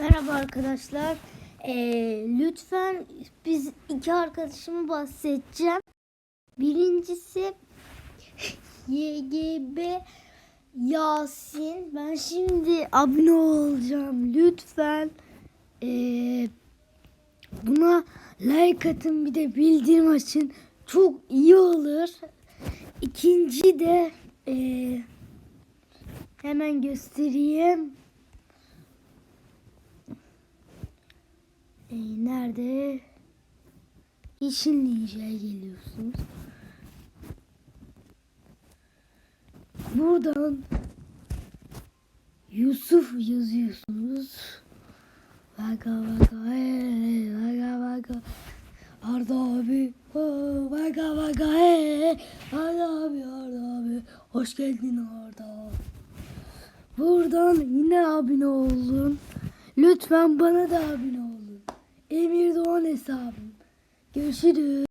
Merhaba arkadaşlar. Ee, lütfen biz iki arkadaşımı bahsedeceğim. Birincisi YGB Yasin. Ben şimdi abone olacağım. Lütfen ee, buna like atın bir de bildirim açın. Çok iyi olur. İkinci de ee, hemen göstereyim. Ee, nerede? Yeşil Ninja'ya geliyorsunuz. Buradan Yusuf yazıyorsunuz. Baka baka hey, baka baka Arda abi oh, baka baka hey, Arda abi Arda abi hoş geldin Arda. Buradan yine abone olun. Lütfen bana da abone hesabım. Görüşürüz.